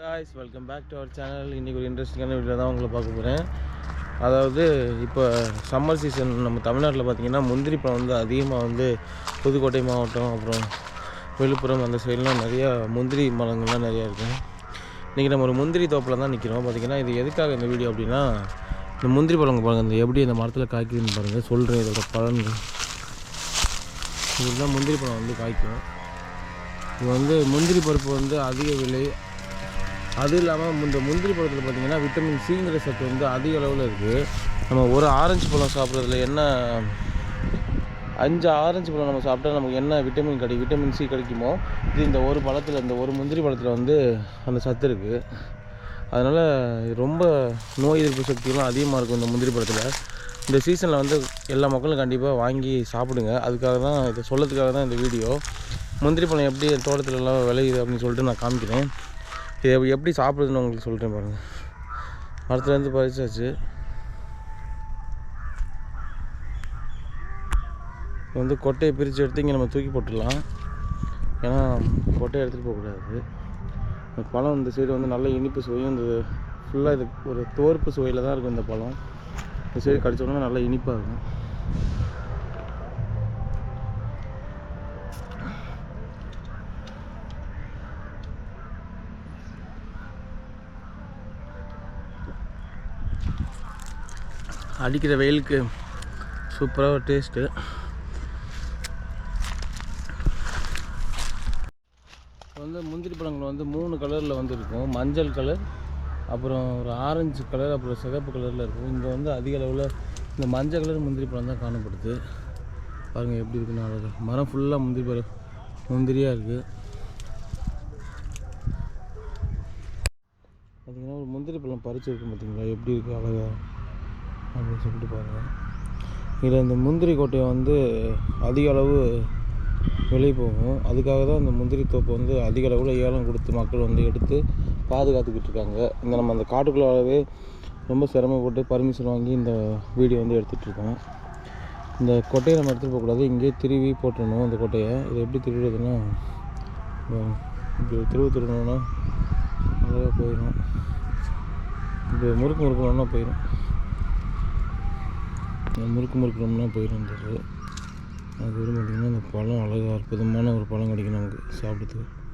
Guys welcome back to our channel இன்றைக்கி ஒரு இன்ட்ரெஸ்டிங்கான வீடியோ தான் உங்களை பார்க்க போகிறேன் அதாவது இப்போ சம்மர் சீசன் நம்ம தமிழ்நாட்டில் பார்த்திங்கன்னா முந்திரி பழம் வந்து அதிகமாக வந்து புதுக்கோட்டை மாவட்டம் அப்புறம் விழுப்புரம் அந்த சைட்லாம் நிறையா முந்திரி மரங்கள்லாம் நிறையா இருக்கும் இன்றைக்கி நம்ம ஒரு முந்திரி தோப்பில் தான் நிற்கிறோம் பார்த்திங்கன்னா இது எதுக்காக இந்த வீடியோ அப்படின்னா இந்த முந்திரி பழங்க பாருங்கள் இந்த எப்படி இந்த மரத்தில் காய்க்குதுன்னு பாருங்கள் சொல்கிறேன் இதோட பலன்கள் இதுதான் முந்திரி பழம் வந்து காய்க்கும். இது வந்து முந்திரி பருப்பு வந்து அதிக விலை. அதுவும் இல்லாமல் இந்த முந்திரி பழத்தில் பார்த்திங்கன்னா விட்டமின் சிங்கிற சத்து வந்து அதிக அளவில் இருக்குது நம்ம ஒரு ஆரஞ்சு பழம் சாப்பிட்றதுல என்ன அஞ்சு ஆரஞ்சு பழம் நம்ம சாப்பிட்டா நமக்கு என்ன விட்டமின் கிடைக்கும் விட்டமின் சி கிடைக்குமோ இது இந்த ஒரு பழத்தில் இந்த ஒரு முந்திரி பழத்தில் வந்து அந்த சத்து இருக்குது அதனால் ரொம்ப நோய் எதிர்ப்பு சக்தியெல்லாம் அதிகமாக இருக்கும் இந்த முந்திரி பழத்தில். இந்த சீசனில் வந்து எல்லா மக்களும் கண்டிப்பாக வாங்கி சாப்பிடுங்க. அதுக்காக தான் இதை சொல்லதுக்காக தான் இந்த வீடியோ. முந்திரி பழம் எப்படி தோட்டத்துலலாம் விளையுது அப்படின்னு சொல்லிட்டு நான் காமிக்கிறேன். இதை எப்படி- எப்படி சாப்பிடுதுன்னு உங்களுக்கு சொல்கிறேன் பாருங்கள் மரத்துலேருந்து பறிச்சாச்சு. இப்போ வந்து கொட்டையை பிரித்து எடுத்து இங்கே நம்ம தூக்கி போட்டுடலாம். ஏன்னா கொட்டையை எடுத்துகிட்டு போகக்கூடாது இந்த பழம் இந்த சைடு வந்து நல்ல இனிப்பு சுவையும் இந்த ஃபுல்லாக இது ஒரு தோர்ப்பு சுவையில் தான் இருக்கும் இந்த பழம். இந்த சைடு கடிச்சோம்னா நல்லா இனிப்பாக இருக்கும் அடிக்கிற வெயிலுக்கு சூப்பராக ஒரு டேஸ்ட்டு வந்து முந்திரி பழங்கள் வந்து மூணு கலரில் வந்து இருக்கும் மஞ்சள் கலர் அப்புறம் ஒரு ஆரஞ்சு கலர் அப்புறம் சிகப்பு கலரில் இருக்கும். இங்கே வந்து அதிக அளவில் இந்த மஞ்சள் கலர் முந்திரி பழம் தான் காணப்படுது. பாருங்கள் எப்படி இருக்குன்னு அழகு. மரம் ஃபுல்லாக முந்திரி பழம் முந்திரியாக இருக்குது பார்த்திங்கன்னா ஒரு முந்திரி பழம் பறிச்சிருக்கு பார்த்தீங்களா எப்படி இருக்குது அழகா? அப்படின்னு சொல்லிட்டு பாருங்கள் இதில் இந்த முந்திரி கொட்டையை வந்து அதிக அளவு விலை போகும். அதுக்காக தான் இந்த முந்திரி தோப்பு வந்து அதிக அளவில் ஏலம் கொடுத்து மக்கள் வந்து எடுத்து பாதுகாத்துக்கிட்டு இருக்காங்க. இந்த நம்ம அந்த காட்டுக்குள்ளாகவே ரொம்ப சிரமப்பட்டு பர்மிஷன் வாங்கி இந்த வீடியோ வந்து எடுத்துகிட்டு இருக்கோம். இந்த கொட்டையை நம்ம எடுத்துகிட்டு போகக்கூடாது இங்கேயே திருவி போட்டுடணும் இந்த கொட்டையை. இதை எப்படி திருடுறதுன்னா இப்போ இப்படி திருவி திருடணுன்னா அழகாக போயிடும். இப்படி முறுக்கு முறுக்கணும்னா போயிடும். இந்த முறுக்கு முறுக்கணும்னா போயிடும் இந்த அது வரும் பார்த்திங்கன்னா இந்த பழம் அற்புதமான ஒரு பழம் கிடைக்கும் நமக்கு சாப்பிட்றதுக்கு.